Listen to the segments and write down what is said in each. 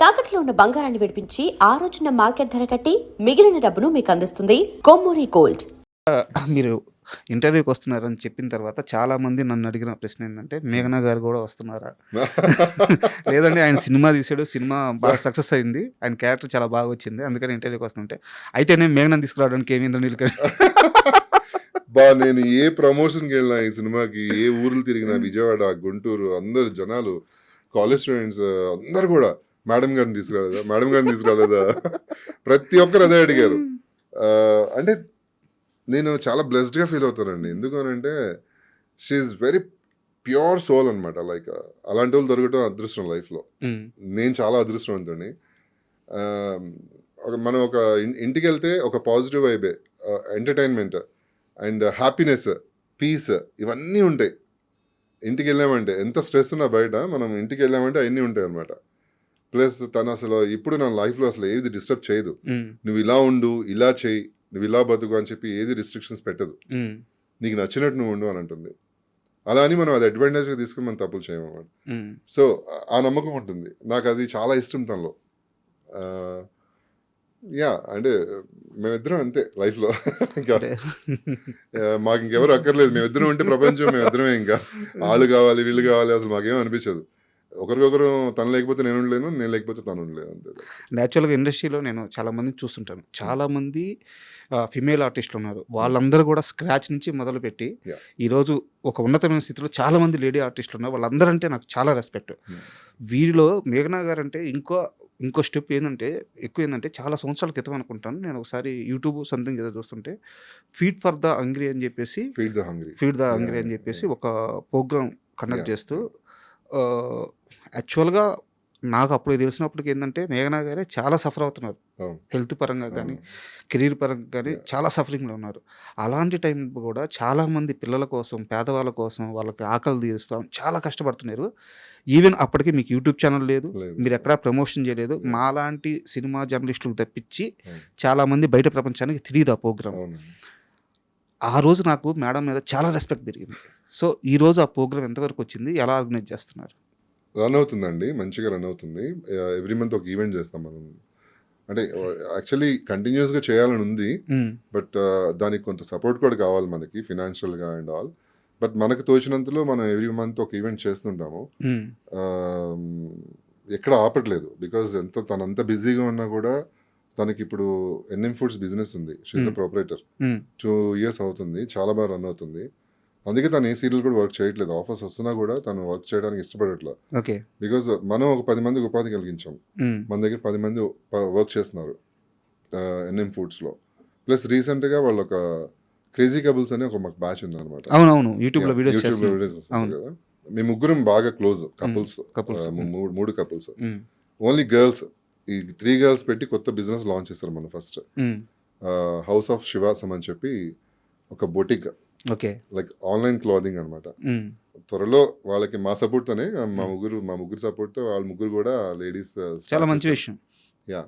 తాకట్లో ఉన్న బంగారాన్ని విడిపించి ఆ రోజున మార్కెట్ ధర కట్టి మిగిలిన డబ్బును మీకు అందిస్తుంది కొమ్మూరి గోల్డ్. మీరు ఇంటర్వ్యూకి వస్తున్నారని చెప్పిన తర్వాత చాలా మంది నన్ను అడిగిన ప్రశ్న ఏంటంటే మేఘనా గారు కూడా వస్తున్నారా? లేదంటే ఆయన సినిమా తీసాడు సినిమా బాగా సక్సెస్ అయింది ఆయన క్యారెక్టర్ చాలా బాగా వచ్చింది అందుకని ఇంటర్వ్యూకి వస్తుంటే అయితే నేను మేఘనా తీసుకురావడానికి ఏమైందో నీళ్ళు బా నేను ఏ ప్రమోషన్కి వెళ్ళినా ఈ సినిమాకి ఏ ఊర్లు తిరిగినా విజయవాడ గుంటూరు అందరు జనాలు కాలేజ్ స్టూడెంట్స్ అందరు కూడా మేడం గారిని తీసుకురాలేదా? మేడం గారిని తీసుకురాలేదా? ప్రతి ఒక్కరు అదే అడిగారు. అంటే నేను చాలా బ్లెస్డ్గా ఫీల్ అవుతానండి. ఎందుకు అని అంటే షీఈ్ వెరీ ప్యూర్ సోల్ అనమాట లైక్ అలాంటి వాళ్ళు దొరకటం అదృష్టం లైఫ్లో. నేను చాలా ఒక- మనం ఒక ఇంటికి వెళ్తే ఒక positive vibe entertainment and happiness peace ఇవన్నీ ఉంటాయి. ఇంటికి వెళ్ళామంటే ఎంత స్ట్రెస్ ఉన్నా బయట మనం ఇంటికి వెళ్ళామంటే అవన్నీ ఉంటాయి అనమాట ప్లస్ తను అసలు ఇప్పుడు నా లైఫ్లో అసలు ఏది డిస్టర్బ్ చేయదు. నువ్వు ఇలా ఉండు ఇలా చేయి నువ్వు ఇలా బతుకు అని చెప్పి ఏది రిస్ట్రిక్షన్స్ పెట్టదు. నీకు నచ్చినట్టు నువ్వు ఉండు అని అంటుంది. అలా అని మనం అది అడ్వాంటేజ్గా తీసుకుని మనం తప్పులు చేయమన్నమాట సో ఆ నమ్మకం ఉంటుంది. నాకు అది చాలా ఇష్టం తనలో. యా అంటే మేమిద్దరం అంతే లైఫ్లో ఇంకా మాకు ఇంకెవరు అక్కర్లేదు. మేమిద్దరం ఉంటే ప్రపంచం మేమిద్దరమే ఇంకా. వాళ్ళు కావాలి వీళ్ళు కావాలి అసలు మాకేం అనిపించదు. ఒకరికొకరు తను లేకపోతే నేను ఉండలేను నేను లేకపోతే తను ఉండలేదు అంతే. యాక్చువల్గా ఇండస్ట్రీలో నేను చాలా మందిని చూస్తుంటాను. చాలా మంది ఫిమేల్ ఆర్టిస్టులు ఉన్నారు. వాళ్ళందరూ కూడా స్క్రాచ్ నుంచి మొదలుపెట్టి. ఈరోజు ఒక ఉన్నతమైన స్థితిలో చాలా మంది లేడీ ఆర్టిస్టులు ఉన్నారు. వాళ్ళందరూ అంటే నాకు చాలా రెస్పెక్ట్ Hmm. వీరిలో మేఘనా గారు అంటే ఇంకో ఇంకో స్టెప్ ఏంటంటే ఎక్కువ ఏంటంటే చాలా సంవత్సరాల క్రితం అనుకుంటాను. నేను ఒకసారి యూట్యూబ్ సంథింగ్ ఏదో చూస్తుంటే ఫీడ్ ఫర్ ద అంగ్రీ అని చెప్పేసి feed the hungry feed the angry అని చెప్పేసి ఒక ప్రోగ్రామ్ కండక్ట్ చేస్తూ యాక్చువల్గా నాకు అప్పుడు తెలిసినప్పటికి ఏంటంటే మేఘనా గారే చాలా సఫర్ అవుతున్నారు. హెల్త్ పరంగా కానీ కెరీర్ పరంగా కానీ. చాలా సఫరింగ్లో ఉన్నారు అలాంటి టైం కూడా చాలా మంది పిల్లల కోసం పేదవాళ్ళ కోసం వాళ్ళకి ఆకలి తీరుస్తాం చాలా కష్టపడుతున్నారు ఈవెన్ అప్పటికి మీకు యూట్యూబ్ ఛానల్ లేదు. మీరు ఎక్కడా ప్రమోషన్ చేయలేదు. మాలాంటి సినిమా జర్నలిస్టులకు తప్పించి అవును. చాలా మంది బయట ప్రపంచానికి తెలియదు ఆ ప్రోగ్రామ్ ఆ రోజు నాకు మేడం మీద చాలా రెస్పెక్ట్ పెరిగింది. సో ఈ రోజు ఆ ప్రోగ్రామ్ ఎంతవరకు వచ్చింది? ఎలా ఆర్గనైజ్ చేస్తున్నారు? రన్ అవుతుందండి. మంచిగా రన్ అవుతుంది. ఎవ్రీ మంత్ ఒక ఈవెంట్ చేస్తాం మనం. అంటే యాక్చువల్లీ కంటిన్యూస్గా చేయాలని ఉంది. బట్ దానికి కొంత సపోర్ట్ కూడా కావాలి మనకి ఫినాన్షియల్గా అండ్ ఆల్ బట్ మనకు తోచినంతలో మనం ఎవ్రీ మంత్ ఒక ఈవెంట్ చేస్తుంటాము. ఎక్కడ ఆపట్లేదు. బికాజ్ ఎంత తను అంత బిజీగా ఉన్నా కూడా తనకి ఇప్పుడు ఎన్ఎం ఫుడ్స్ బిజినెస్ ఉంది. She uh Hmm. Proprietor. Two years అవుతుంది. చాలా బాగా రన్ అవుతుంది. అందుకే తను ఏ సీరియల్ కూడా వర్క్ చేయట్లేదు. ఆఫర్స్ వస్తున్నా కూడా తను వర్క్ చేయడానికి ఇష్టపడట్లేదు ఓకే బికాజ్ మనం ఒక పది మందికి ఉపాధి కలిగించాం. మ్మ్. మన దగ్గర పది మంది వర్క్ చేస్తున్నారు. ఎన్ఎం ఫుడ్స్లో ప్లస్ రీసెంట్గా వాళ్ళు ఒక క్రేజీ కబుల్స్ అని ఒక మాకు బ్యాచ్ ఉంది అనమాట అవునవును వీడియోస్ వీడియోస్. కదా. మేము ముగ్గురం బాగా క్లోజ్ కపుల్స్ couples. మూడు మూడు కపుల్స్. ఓన్లీ గర్ల్స్ ఈ త్రీ గర్ల్స్ పెట్టి కొత్త బిజినెస్ లాంచ్ చేస్తారు మనం ఫస్ట్. హౌస్ ఆఫ్ శివాసం అని చెప్పి ఒక boutique okay like online clothing అనమాట. త్వరలో వాళ్ళకి మా సపోర్ట్ తోనే మా ముగ్గురు మా ముగ్గురు సపోర్ట్తో వాళ్ళ ముగ్గురు కూడా లేడీస్ చాలా మంచి విషయం యా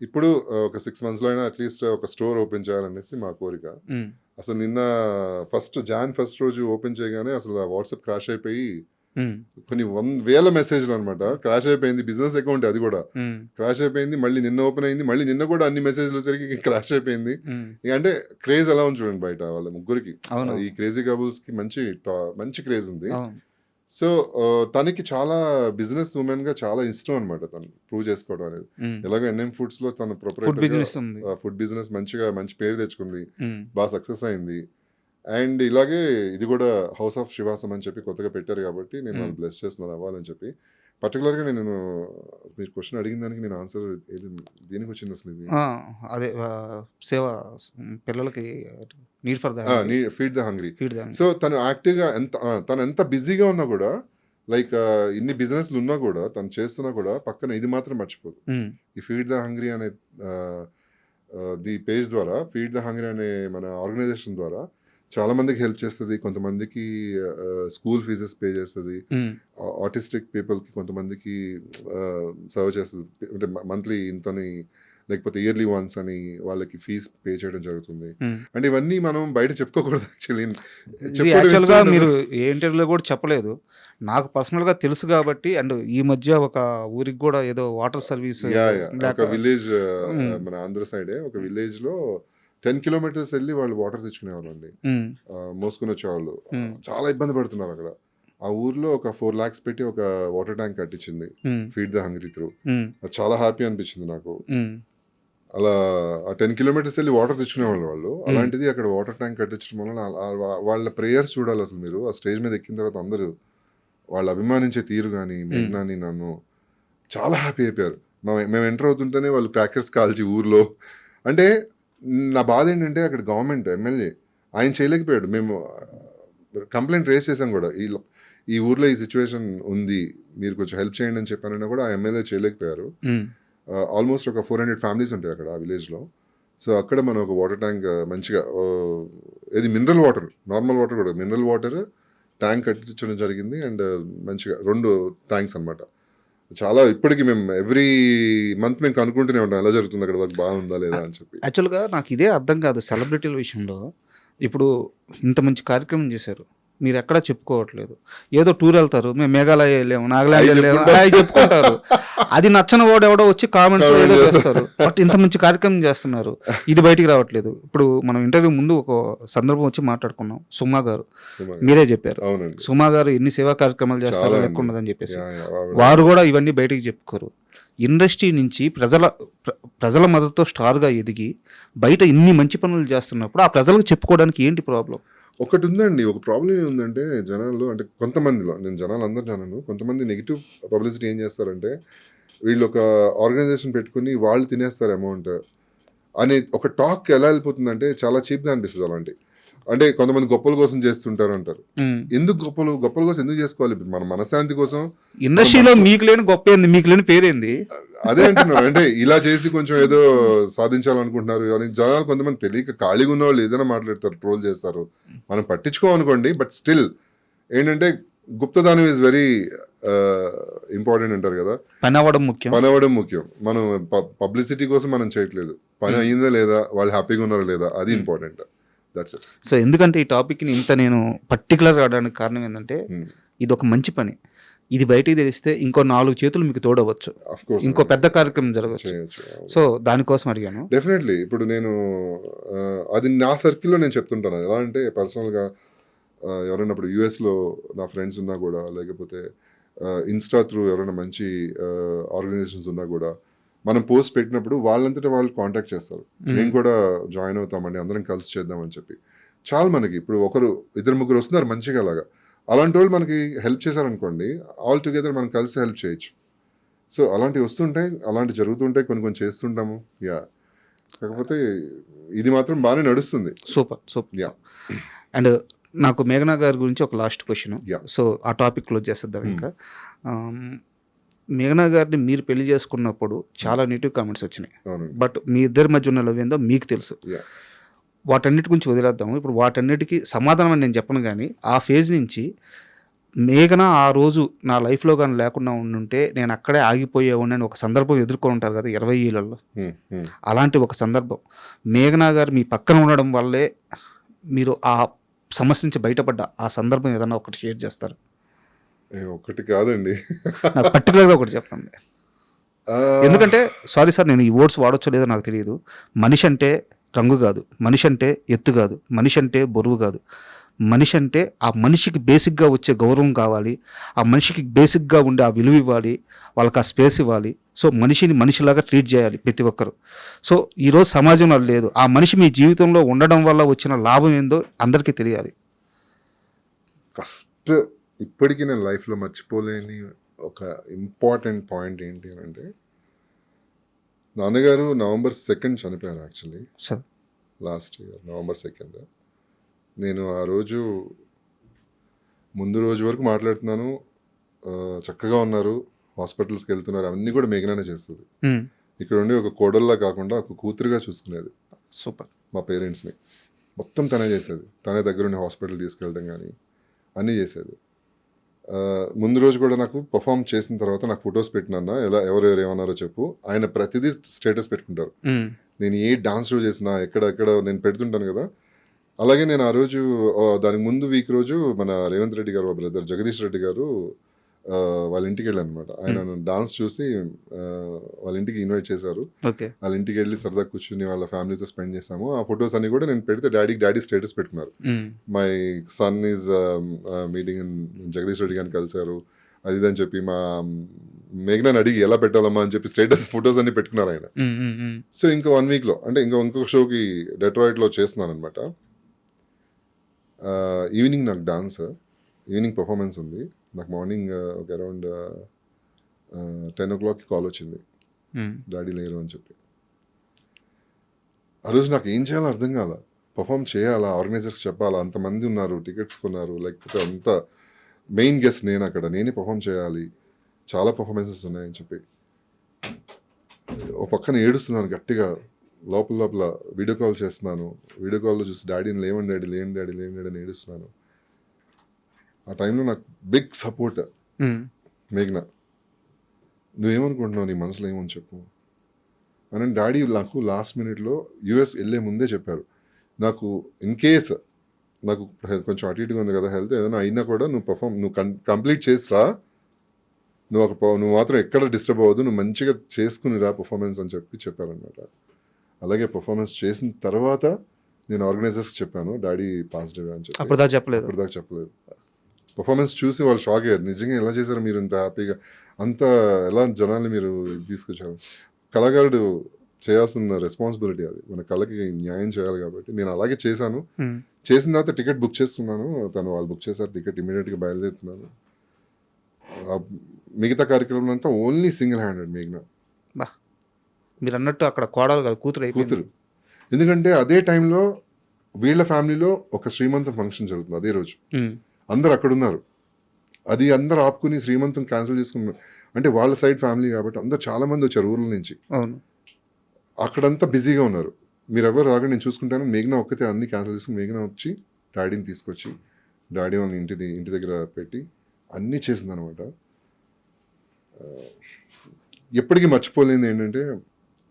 ఇప్పుడు ఒక సిక్స్ మంత్స్లో అయినా అట్లీస్ట్ ఒక స్టోర్ ఓపెన్ చేయాలనేసి మా కోరిక మ్మ్. అసలు నిన్న ఫస్ట్ జాన్ ఫస్ట్ రోజు ఓపెన్ చేయగానే అసలు వాట్సాప్ క్రాష్ అయిపోయి. కొన్ని వన్ వేల మెసేజ్లు అనమాట క్రాష్ అయిపోయింది బిజినెస్ అకౌంట్ అది కూడా. క్రాష్ అయిపోయింది మళ్ళీ నిన్న ఓపెన్ అయింది మళ్ళీ నిన్న కూడా అన్ని మెసేజ్లు సరికి క్రాష్ అయిపోయింది. అంటే క్రేజ్ ఎలా ఉంది చూడండి బయట వాళ్ళ ముగ్గురికి. ఈ క్రేజీ కబుల్స్కి మంచి మంచి క్రేజ్ ఉంది. సో తనకి చాలా బిజినెస్ ఉమెన్గా చాలా ఇష్టం అనమాట తను ప్రూవ్ చేసుకోవడం అనేది. ఎలాగో ఎన్ఎం ఫుడ్స్లో తన ఫుడ్ ప్రొపరేటర్ ఫుడ్ బిజినెస్ మంచిగా మంచి పేరు తెచ్చుకుంది. బాగా సక్సెస్ అయింది. అండ్ ఇలాగే ఇది కూడా హౌస్ ఆఫ్ శివాసం అని చెప్పి కొత్తగా పెట్టారు కాబట్టి నేను వాళ్ళు. బ్లెస్ చేస్తున్నాను అవ్వాలని చెప్పి. పర్టికులర్గా నేను మీరు క్వశ్చన్ అడిగిన దానికి నేను ఆన్సర్ ఏది దేనికి వచ్చింది అసలు ఇది? అదే సేవ పిల్లలకి need for the feed the hungry so తను యాక్టివ్గా ఎంత తను ఎంత బిజీగా ఉన్నా కూడా లైక్ ఇన్ని బిజినెస్లు ఉన్నా కూడా తను చేస్తున్నా కూడా పక్కన ఇది మాత్రం మర్చిపోదు. ఈ ఫీడ్ ద హంగ్రీ అనే ది పేజ్ ద్వారా ఫీడ్ ద హంగ్రీ అనే మన ఆర్గనైజేషన్ ద్వారా చాలా మందికి హెల్ప్ చేస్తుంది. కొంతమందికి స్కూల్ ఫీజెస్ పే చేస్తుంది. ఆటిస్టిక్ పీపుల్కి కొంతమందికి సర్వ్ చేస్తుంది. అంటే మంత్లీ ఇంతని లేకపోతే ఇయర్లీ వన్స్ అని వాళ్ళకి ఫీజ్ పే చేయడం జరుగుతుంది. అంటే ఇవన్నీ మనం బయట చెప్పుకోకూడదు యాక్చువల్లీ యాక్చువల్గా మీరు ఏ ఇంటర్వ్యూలో కూడా చెప్పలేదు. నాకు పర్సనల్గా తెలుసు కాబట్టి అండ్ ఈ మధ్య ఒక ఊరికి కూడా ఏదో వాటర్ సర్వీస్ ఒక విలేజ్. మన ఆంధ్ర సైడే ఒక విలేజ్లో టెన్ కిలోమీటర్స్ వెళ్ళి వాళ్ళు వాటర్ తెచ్చుకునేవాళ్ళు అండి మోసుకుని వచ్చేవాళ్ళు. చాలా ఇబ్బంది పడుతున్నారు అక్కడ. ఆ ఊర్లో ఒక ఫోర్ లాక్స్ పెట్టి ఒక వాటర్ ట్యాంక్ కట్టించింది. ఫీడ్ ద హంగ్రీ త్రూ అది చాలా హ్యాపీ అనిపించింది నాకు. అలా ఆ టెన్ కిలోమీటర్స్ వెళ్ళి వాటర్ తెచ్చుకునేవాళ్ళు వాళ్ళు. అలాంటిది అక్కడ వాటర్ ట్యాంక్ కట్టించడం వల్ల వాళ్ళ ప్రేయర్స్ చూడాలి అసలు మీరు. ఆ స్టేజ్ మీద ఎక్కిన తర్వాత అందరూ వాళ్ళు అభిమానించే తీరు కానీ మేఘనాని నన్ను చాలా హ్యాపీ అయిపోయారు. మేము ఎంటర్ అవుతుంటేనే వాళ్ళు క్రాకర్స్ కాల్చి ఊర్లో. అంటే నా బాధ ఏంటంటే అక్కడ గవర్నమెంట్ ఎమ్మెల్యే ఆయన చేయలేకపోయాడు. మేము కంప్లైంట్ రేస్ చేసాం కూడా. ఈ ఈ ఊర్లో ఈ సిచ్యువేషన్ ఉంది మీరు కొంచెం హెల్ప్ చేయండి అని చెప్పానన్నా కూడా ఆ ఎమ్మెల్యే చేయలేకపోయారు. ఉమ్, ఆల్మోస్ట్ ఒక ఫోర్ హండ్రెడ్ ఫ్యామిలీస్ ఉంటాయి అక్కడ ఆ విలేజ్లో సో అక్కడ మనం ఒక వాటర్ ట్యాంక్ మంచిగా ఇది మినరల్ వాటర్ నార్మల్ వాటర్ కూడా. మినరల్ వాటర్ ట్యాంక్ కట్టించడం జరిగింది. అండ్ మంచిగా రెండు ట్యాంక్స్ అన్నమాట. చాలా ఇప్పటికి మేము ఎవ్రీ మంత్ మేము కనుక్కుంటూనే ఉంటాం ఎలా జరుగుతుంది అక్కడ వర్క్ బాగుందా లేదా అని చెప్పి. యాక్చువల్గా నాకు ఇదే అర్థం కాదు సెలబ్రిటీల విషయంలో. ఇప్పుడు ఇంత మంచి కార్యక్రమం చేశారు. మీరు ఎక్కడా చెప్పుకోవట్లేదు. ఏదో టూర్ వెళ్తారు మేము మేఘాలయ వెళ్ళాము నాగాలాండ్ వెళ్ళాము చెప్పుకుంటారు. అవి చెప్పుకుంటారు. అది నచ్చని వాడు ఎవడో వచ్చి కామెంట్స్ ఏదో చేస్తారు. బట్ ఇంత మంచి కార్యక్రమం చేస్తున్నారు. ఇది బయటికి రావట్లేదు. ఇప్పుడు మనం ఇంటర్వ్యూ ముందు ఒక సందర్భం వచ్చి మాట్లాడుకున్నాం. సుమా గారు. మీరే చెప్పారు. సుమా గారు ఎన్ని సేవా కార్యక్రమాలు చేస్తారో. ఉండదని చెప్పేసి. వారు కూడా ఇవన్నీ బయటికి చెప్పుకోరు. ఇండస్ట్రీ నుంచి ప్రజల ప్ర- ప్రజల మద్దతుతో స్టార్గా ఎదిగి బయట ఇన్ని మంచి పనులు చేస్తున్నప్పుడు ఆ ప్రజలకు చెప్పుకోవడానికి ఏంటి ప్రాబ్లం? ఒకటి ఉందండి ఒక ప్రాబ్లం ఏముందంటే జనాల్లో అంటే కొంతమందిలో నేను జనాలు అందరు జనాను కొంతమంది నెగిటివ్ పబ్లిసిటీ ఏం చేస్తారంటే వీళ్ళు ఒక ఆర్గనైజేషన్ పెట్టుకుని వాళ్ళు తినేస్తారు అమౌంట్. అనే ఒక టాక్ ఎలా వెళ్ళిపోతుందంటే చాలా చీప్గా అనిపిస్తుంది అలాంటి. అంటే కొంతమంది గొప్పల కోసం చేస్తుంటారు అంటారు ఎందుకు గొప్పలు గొప్పల కోసం ఎందుకు చేసుకోవాలి? మన మనశాంతి కోసం ఇండస్ట్రీలో మీకు లేని గొప్ప ఏంది? మీకు లేని పేరేంది అదే అంటున్నారు. అంటే ఇలా చేసి కొంచెం ఏదో సాధించాలనుకుంటున్నారు. అని జనాలు కొంతమంది తెలియక ఖాళీగా ఉన్న వాళ్ళు ఏదైనా మాట్లాడతారు ట్రోల్ చేస్తారు. మనం పట్టించుకోమనుకోండి బట్ స్టిల్ ఏంటంటే గుప్తదానం ఈజ్ వెరీ ఇంపార్టెంట్ అంటారు కదా. పని అవ్వడం ముఖ్యం. పని అవ్వడం ముఖ్యం. మనం పబ్లిసిటీ కోసం మనం చేయట్లేదు. పని అయిందా లేదా? వాళ్ళు హ్యాపీగా ఉన్నారా లేదా? అది ఇంపార్టెంట్ దట్స్ ఇట్ సో ఎందుకంటే ఈ టాపిక్ని ఇంత నేను పర్టికులర్ అవడానికి కారణం ఏంటంటే ఇది ఒక మంచి పని. ఇది బయటికి తెలిస్తే ఇంకో నాలుగు చేతులు మీకు తోడవచ్చు. ఇంకో పెద్ద కార్యక్రమం జరగవచ్చు. సో దానికోసం అడిగాను. డెఫినెట్లీ ఇప్పుడు నేను అది నా సర్కిల్లో నేను చెప్తుంటాను. ఎలా అంటే పర్సనల్గా ఎవరైనా ఇప్పుడు యూఎస్లో నా ఫ్రెండ్స్ ఉన్నా కూడా లేకపోతే ఇన్స్టా త్రూ ఎవరైనా మంచి ఆర్గనైజేషన్స్ ఉన్నా కూడా మనం పోస్ట్ పెట్టినప్పుడు వాళ్ళంతటా వాళ్ళు కాంటాక్ట్ చేస్తారు. మేము. కూడా జాయిన్ అవుతామండి అందరం కలిసి చేద్దామని చెప్పి. చాలా మనకి ఇప్పుడు ఒకరు ఇద్దరు ముగ్గురు వస్తున్నారు మంచిగా అలాగా అలాంటి వాళ్ళు మనకి హెల్ప్ చేశారనుకోండి ఆల్ టుగెదర్ మనం కలిసి హెల్ప్ చేయొచ్చు. సో అలాంటివి వస్తుంటాయి అలాంటివి జరుగుతుంటాయి కొన్ని కొన్ని చేస్తుంటాము. యా కాకపోతే ఇది మాత్రం బాగానే నడుస్తుంది. Super super. యా అండ్ నాకు మేఘనా గారి గురించి ఒక లాస్ట్ క్వశ్చన్. సో ఆ టాపిక్ క్లోజ్ చేసేద్దాం ఇంకా. మేఘనా గారిని మీరు పెళ్ళి చేసుకున్నప్పుడు చాలా నెగిటివ్ కామెంట్స్ వచ్చినాయి. బట్ మీ ఇద్దరి మధ్య ఉన్న లవ్ ఏందో మీకు తెలుసు. వాటన్నిటి గురించి వదిలేద్దాము. ఇప్పుడు వాటన్నిటికీ సమాధానం అని నేను చెప్పను కానీ ఆ ఫేజ్ నుంచి మేఘన ఆ రోజు నా లైఫ్లో కానీ లేకుండా ఉండుంటే నేను అక్కడే ఆగిపోయేవాడిని అని ఒక సందర్భం ఎదుర్కొని ఉంటారు కదా ఇరవై ఏళ్ళల్లో. హ్మ్, హ్మ్. అలాంటి ఒక సందర్భం. మేఘనా గారు మీ పక్కన ఉండడం వల్లే మీరు ఆ సమస్య నుంచి బయటపడ్డ ఆ సందర్భం ఏదన్నా ఒకటి షేర్ చేస్తారు. ఒకటి కాదండి. నాకు పర్టికులర్గా ఒకటి చెప్పండి. ఎందుకంటే సారీ సార్ నేను ఈ వర్డ్స్ వాడొచ్చో లేదో నాకు తెలియదు. మనిషి అంటే రంగు కాదు. మనిషి అంటే ఎత్తు కాదు. మనిషి అంటే బరువు కాదు. మనిషి అంటే ఆ మనిషికి బేసిక్గా వచ్చే గౌరవం కావాలి. ఆ మనిషికి బేసిక్గా ఉండే ఆ విలువ ఇవ్వాలి. వాళ్ళకి ఆ స్పేస్ ఇవ్వాలి. సో మనిషిని మనిషిలాగా ట్రీట్ చేయాలి ప్రతి ఒక్కరు. సో ఈరోజు సమాజంలో అది లేదు. ఆ మనిషి మీ జీవితంలో ఉండడం వల్ల వచ్చిన లాభం ఏందో అందరికీ తెలియాలి. ఫస్ట్ ఇప్పటికీ నేను లైఫ్లో మర్చిపోలేని ఒక ఇంపార్టెంట్ పాయింట్ ఏంటి అని అంటే నాన్నగారు నవంబర్ సెకండ్ చనిపోయారు actually last year November second నేను ఆ రోజు ముందు రోజు వరకు మాట్లాడుతున్నాను. చక్కగా ఉన్నారు. హాస్పిటల్స్కి వెళ్తున్నారు. అవన్నీ కూడా మేఘనానే చేస్తుంది. ఇక్కడ ఉండి ఒక కోడల్లా కాకుండా ఒక కూతురుగా చూసుకునేది. సూపర్. మా పేరెంట్స్ని. మొత్తం తనే చేసేది. తనే దగ్గరుండి హాస్పిటల్ తీసుకెళ్ళడం కానీ అన్నీ చేసేది. ముందు రోజు కూడా నాకు పర్ఫామ్ చేసిన తర్వాత నాకు ఫొటోస్ పెట్టినా ఎలా ఎవరెవరు ఏమన్నారో చెప్పు. ఆయన ప్రతిదీ స్టేటస్ పెట్టుకుంటారు. నేను ఏ డాన్స్ షో చేసినా ఎక్కడ ఎక్కడ నేను పెడుతుంటాను కదా. అలాగే నేను ఆ రోజు దానికి ముందు వీక్ రోజు మన రేవంత్ రెడ్డి గారు బ్రదర్ జగదీష్ రెడ్డి గారు వాళ్ళ ఇంటికి వెళ్ళాను అనమాట ఆయన డాన్స్ చూసి ఆ, వాళ్ళ ఇంటికి ఇన్వైట్ చేశారు. వాళ్ళ ఇంటికి వెళ్ళి సరదా కూర్చుని వాళ్ళ ఫ్యామిలీతో స్పెండ్ చేసాము ఆ ఫొటోస్ అన్ని కూడా నేను పెడితే డాడీకి డాడీ స్టేటస్ పెట్టుకున్నారు. My son is meeting Jagadish Reddy గారిని కలిశారు. అది ఇది అని చెప్పి మా మేఘనాని అడిగి ఎలా పెట్టాలమ్మా అని చెప్పి స్టేటస్ ఫొటోస్ అన్ని పెట్టుకున్నారు ఆయన. ఉమ్, ఉమ్, సో ఇంకో వన్ వీక్లో అంటే ఇంకో ఇంకొక షోకి డెట్రాయిట్లో చేస్తున్నాను అనమాట ఈవినింగ్ నాకు డాన్స్ ఈవినింగ్ పర్ఫార్మెన్స్ ఉంది. నాకు మార్నింగ్ ఒక అరౌండ్ టెన్ ఓ క్లాక్కి కాల్ వచ్చింది. ఉమ్, డాడీ లేరు అని చెప్పి. ఆ రోజు నాకు ఏం చేయాలో అర్థం కాల. పర్ఫామ్ చేయాలా? ఆర్గనైజర్స్ చెప్పాలా? అంతమంది ఉన్నారు టికెట్స్ కొన్నారు. లేకపోతే అంత మెయిన్ గెస్ట్ నేను అక్కడ. నేనే పర్ఫామ్ చేయాలి. చాలా పర్ఫార్మెన్సెస్ ఉన్నాయని చెప్పి. ఒక పక్కన ఏడుస్తున్నాను గట్టిగా. లోపల లోపల వీడియో కాల్ చేస్తున్నాను. వీడియో కాల్లో చూసి డాడీని లేవండి డాడీ లేని డాడీ లేని డాడీ అని ఏడుస్తున్నాను. ఆ టైంలో నాకు బిగ్ సపోర్ట్ మేఘ్నా. నువ్వేమనుకుంటున్నావు నీ మనసులో ఏమని చెప్పు? అని డాడీ నాకు లాస్ట్ మినిట్లో యూఎస్ వెళ్ళే ముందే చెప్పారు. నాకు ఇన్ కేస్ నాకు కొంచెం అటు ఇటుగా ఉంది కదా హెల్త్ ఏదైనా అయినా కూడా నువ్వు పర్ఫామ్ నువ్వు కం కంప్లీట్ చేసిరా. నువ్వు ఒక నువ్వు మాత్రం ఎక్కడ డిస్టర్బ్ అవ్వద్దు నువ్వు మంచిగా చేసుకుని రా పర్ఫార్మెన్స్ అని చెప్పి చెప్పారనమాట అలాగే పర్ఫార్మెన్స్ చేసిన తర్వాత నేను ఆర్గనైజర్స్ చెప్పాను డాడీ పాజిటివ్ అని చెప్పి. అప్పుడు దాకా చెప్పలేదు. ఇప్పుడు దాకా చెప్పలేదు. పర్ఫార్మెన్స్ చూసి వాళ్ళు షాక్ అయ్యారు. నిజంగా ఎలా చేశారు మీరు ఇంత హ్యాపీగా? అంత ఎలా జనాల్ని మీరు తీసుకొచ్చారు? కళాకారుడు చేయాల్సిన రెస్పాన్సిబిలిటీ అది. మన కళకి న్యాయం చేయాలి కాబట్టి. నేను అలాగే చేశాను. ఉమ్, చేసిన తర్వాత టికెట్ బుక్ చేస్తున్నాను. తను వాళ్ళు బుక్ చేశారు. టికెట్ ఇమీడియట్గా బయలుదేరుతున్నాను. మిగతా కార్యక్రమం అంతా ఓన్లీ సింగిల్ హ్యాండెడ్ మేఘ్నా. మీరు అన్నట్టు అక్కడ కోడలు కాదు కూతురు కూతురు. ఎందుకంటే అదే టైంలో వీళ్ళ ఫ్యామిలీలో ఒక శ్రీమంతం ఫంక్షన్ జరుగుతుంది. అదే రోజు. ఉమ్, అందరు అక్కడ ఉన్నారు అది అందరు ఆపుకుని శ్రీమంతం క్యాన్సిల్ చేసుకున్నారు అంటే వాళ్ళ సైడ్ ఫ్యామిలీ కాబట్టి అందరు చాలా మంది వచ్చారు ఊర్ల నుంచి. అవును. అక్కడంతా బిజీగా ఉన్నారు. మీరు ఎవరు రాగా నేను చూసుకుంటాను. మేఘనా ఒక్కతే అన్ని క్యాన్సిల్ చేసుకుని మేఘనా వచ్చి డాడీని తీసుకొచ్చి డాడీ వాళ్ళని ఇంటి ది- ఇంటి దగ్గర పెట్టి అన్నీ చేసిందనమాట ఎప్పటికీ మర్చిపోలేనిది ఏంటంటే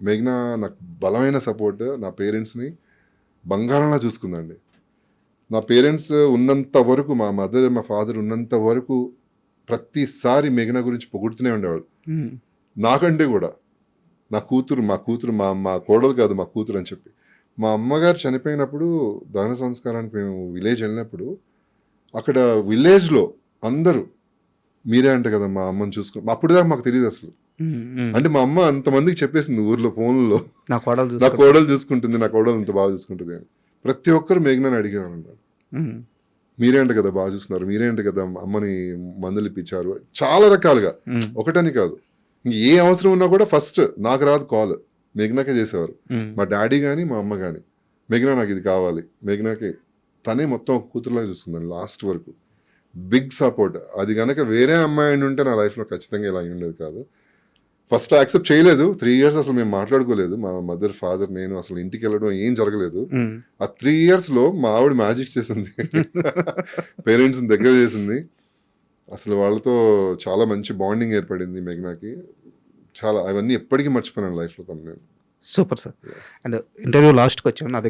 మేఘనా నాకు బలమైన సపోర్ట్ నా పేరెంట్స్ని బంగారంలా చూసుకుందండి. నా పేరెంట్స్ ఉన్నంత వరకు మా మదర్ మా ఫాదర్ ఉన్నంత వరకు ప్రతిసారి మేఘనా గురించి పొగుడుతూనే ఉండేవాళ్ళు. నాకంటే కూడా. నా కూతురు మా కూతురు మా మా కోడలు కాదు మా కూతురు అని చెప్పి. మా అమ్మగారు చనిపోయినప్పుడు దహన సంస్కారానికి మేము విలేజ్ వెళ్ళినప్పుడు అక్కడ విలేజ్లో అందరూ మీరే అంట కదా మా అమ్మని చూసుకుని అప్పుడు దాకా మాకు తెలియదు అసలు. అంటే మా అమ్మ అంతమందికి చెప్పేసింది ఊర్లో ఫోన్లో. నా కోడలు నా కోడలు చూసుకుంటుంది నా కోడలు ఇంత బాగా చూసుకుంటుంది అని. ప్రతి ఒక్కరు అన్నారు ఉమ్, మీరే అంట కదా బాగా చూస్తున్నారు? మీరే అంట కదా అమ్మని మందులు ఇప్పించారు చాలా రకాలుగా. ఒకటని కాదు. ఇంక ఏ అవసరం ఉన్నా కూడా ఫస్ట్ నాకు రాదు కాల్. మేఘనాకే చేసేవారు. మా డాడీ కానీ మా అమ్మ కానీ మేఘనా నాకు ఇది కావాలి. మేఘనాకి తనే మొత్తం ఒక కూతురులా చూసుకుందాను లాస్ట్ వరకు. Big support. అది కనుక వేరే అమ్మాయి ఉంటే నా లైఫ్లో ఖచ్చితంగా ఇలా అయి ఉండేది కాదు. ఫస్ట్ యాక్సెప్ట్ చేయలేదు. త్రీ ఇయర్స్ అసలు మేము మాట్లాడుకోలేదు. మా మదర్ ఫాదర్ నేను అసలు ఇంటికి వెళ్ళడం ఏం జరగలేదు. ఆ త్రీ ఇయర్స్లో మా ఆవిడ మ్యాజిక్ చేసింది. పేరెంట్స్ని దగ్గర చేసింది. అసలు వాళ్ళతో చాలా మంచి బాండింగ్ ఏర్పడింది మేఘనాకి. చాలా అవన్నీ ఎప్పటికీ మర్చిపోయాను లైఫ్లో తను నేను. Super sir. అండ్ ఇంటర్వ్యూ లాస్ట్కి వచ్చాను నా దగ్గర